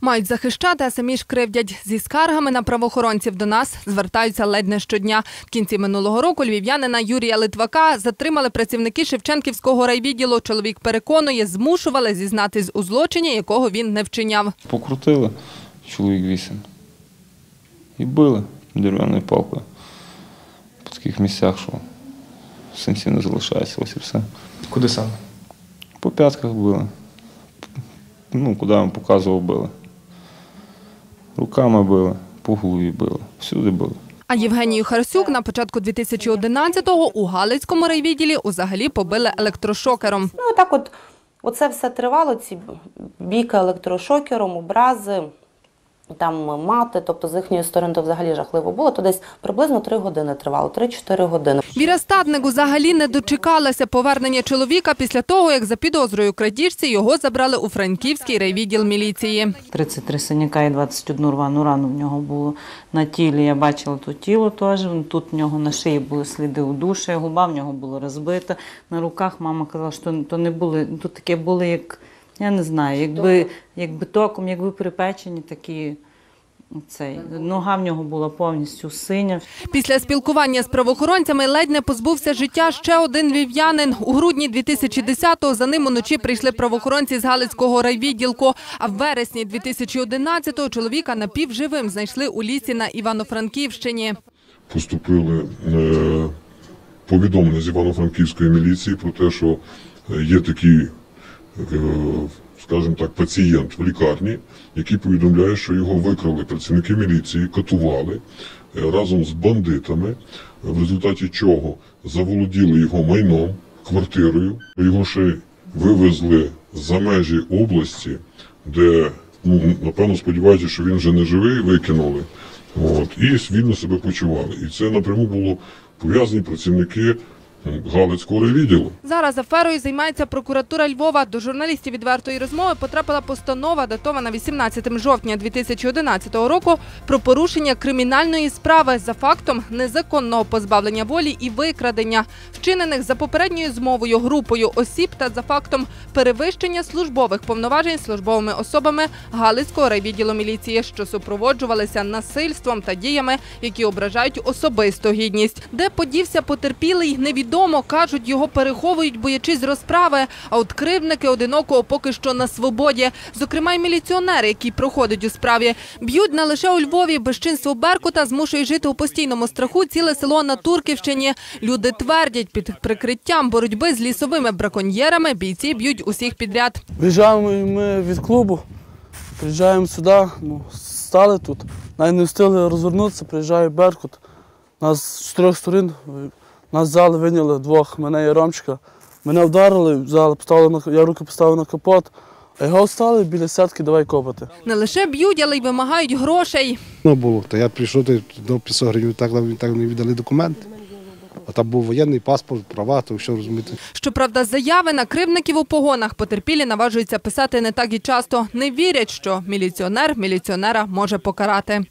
Мають захищати, а самі ж кривдять. Зі скаргами на правоохоронців до нас звертаються ледь не щодня. В кінці минулого року львів'янина Юрія Литвака затримали працівники Шевченківського райвідділу. Чоловік переконує, змушували зізнатись у злочині, якого він не вчиняв. Покрутили чоловік вісім. І били дерев'яною палкою. По таких місцях, що сенсів не залишається, ось і все. Куди саме? По п'ятках били. Ну, куди вам показував, били. Руками били, по голові били, всюди били. А Євгенію Харсюк на початку 2011-го у Галицькому райвідділі узагалі побили електрошокером. Ну, так от, оце все тривало, ці бійки електрошокером, образи, там мати, тобто з їхньої сторони то взагалі жахливо було, то десь приблизно 3 години тривало, 3-4 години. Віра Стадник взагалі не дочекалася повернення чоловіка після того, як за підозрою крадіжці його забрали у Франківський райвідділ міліції. 33 синяка і 21 рвану рану в нього було на тілі. Я бачила тут тіло теж. Тут в нього на шиї були сліди у душі, губа в нього була розбита. На руках мама казала, що то не були, тут таке були, як я не знаю, якби, якби током, якби припечені такі. Цей. Нога в нього була повністю синя. Після спілкування з правоохоронцями ледь не позбувся життя ще один львів'янин. У грудні 2010-го за ним уночі прийшли правоохоронці з Галицького райвідділку. А в вересні 2011-го чоловіка напівживим знайшли у лісі на Івано-Франківщині. поступили е, повідомлення з Івано-Франківської міліції про те, що е, є такий, скажімо так, пацієнт в лікарні, який повідомляє, що його викрали працівники міліції, катували е, разом з бандитами, в результаті чого заволоділи його майном, квартирою. Його ще вивезли за межі області, де, ну, напевно, сподіваються, що він вже не живий, викинули. От, і вільно себе почували. І це напряму було пов'язані працівники Галицького райвідділу. Зараз аферою займається прокуратура Львова. До журналістів відвертої розмови потрапила постанова, датована 18 жовтня 2011 року, про порушення кримінальної справи за фактом незаконного позбавлення волі і викрадення, вчинених за попередньою змовою групою осіб та за фактом перевищення службових повноважень службовими особами Галицького райвідділу міліції, що супроводжувалися насильством та діями, які ображають особисту гідність. Де подівся потерпілий, невідомо. кажуть, його переховують, боячись розправи. А от кривдники одинокого поки що на свободі. Зокрема, й міліціонери, які проходять у справі, б'ють не лише у Львові. Безчинство Беркута змушує жити у постійному страху ціле село на Турківщині. Люди твердять, під прикриттям боротьби з лісовими браконьєрами бійці б'ють усіх підряд. Виїжджаємо ми від клубу, приїжджаємо сюди, ну, стали тут. Навіть не встигли розвернутися, приїжджає Беркут. Нас з трьох сторін, нас взяли, виняли двох, мене і Ромчика. Мене вдарили, взяли, поставили на, я руки поставив на капот, а його встали біля сятки, давай копати. Не лише б'ють, але й вимагають грошей. Ну, було. То я прийшов до 500 гривень, так, нам- так мені віддали документи. А там був воєнний паспорт, права, то все розумієте. Щоправда, заяви на кривдників у погонах потерпілі наважуються писати не так і часто. Не вірять, що міліціонер міліціонера може покарати.